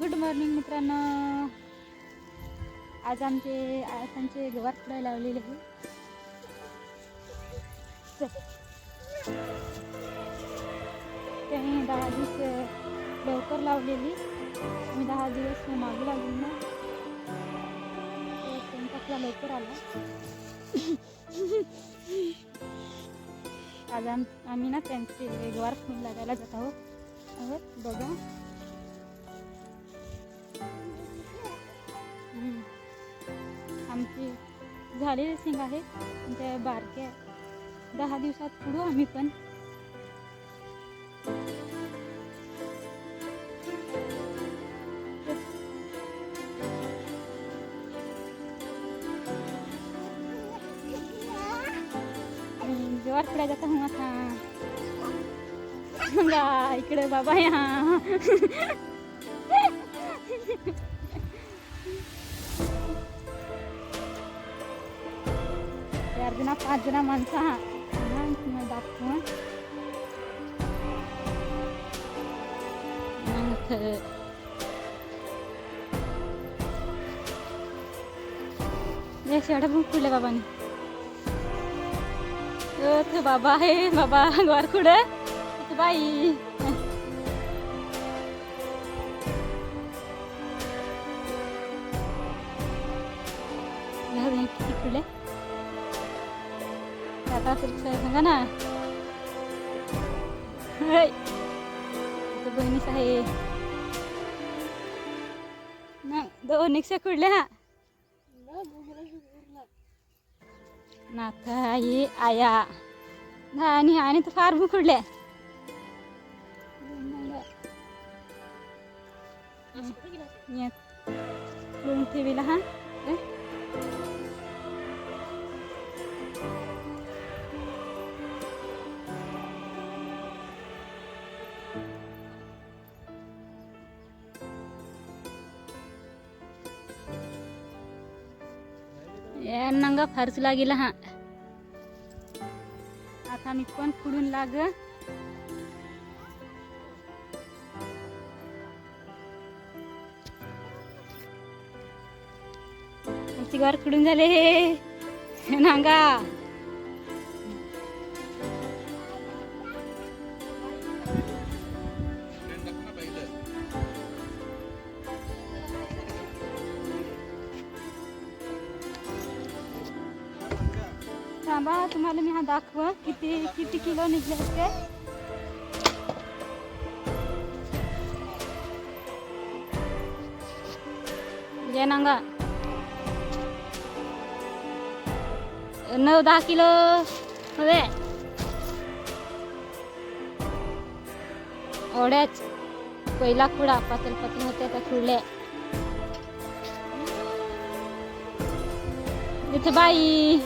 Good morning मित्रांनो. आज आमचे आज आमचे गवार खुडायला लावलेले आहे. चल. त्याने दहा दिवस लवकर लावलेली. मी दहा दिवस मागे लागली ना. तर त्यांचा लवकर आला. आज आम आम्ही ना त्यांचे गवार फुल लागायला जात आहोत बघा. आमची झालेले सिंग आहे. त्या बारक्या दहा दिवसात पुढू आम्ही पण. जोर पडा जाता हूँ. आता इकडे बाबा या. चार जण पाच जण माणसं हा. हा, तुम्हाला शेवटा पण बाबा आहे बाबा गोरखुड बाई. ह्या किती आता असेल सांगा ना बहिणीच आहे नाही दोन एकशे कुडले हा नाथ आई आया आणि आणि तर फार बुकडले ठेवून ठेवीला हा ए? ए नंगा फारच लागेल हा. आता मी पण खुडून लाग. गार फुडून खुडून झाले. हे नांगा. थांबा तुम्हाला मी हा दाखव किती किती किलो निघले असते जय नांगा. नऊ दहा किलो हवे ओढ्याच पहिला खुडा पातल पातल होत्या त्या खुडल्या इथे बाई.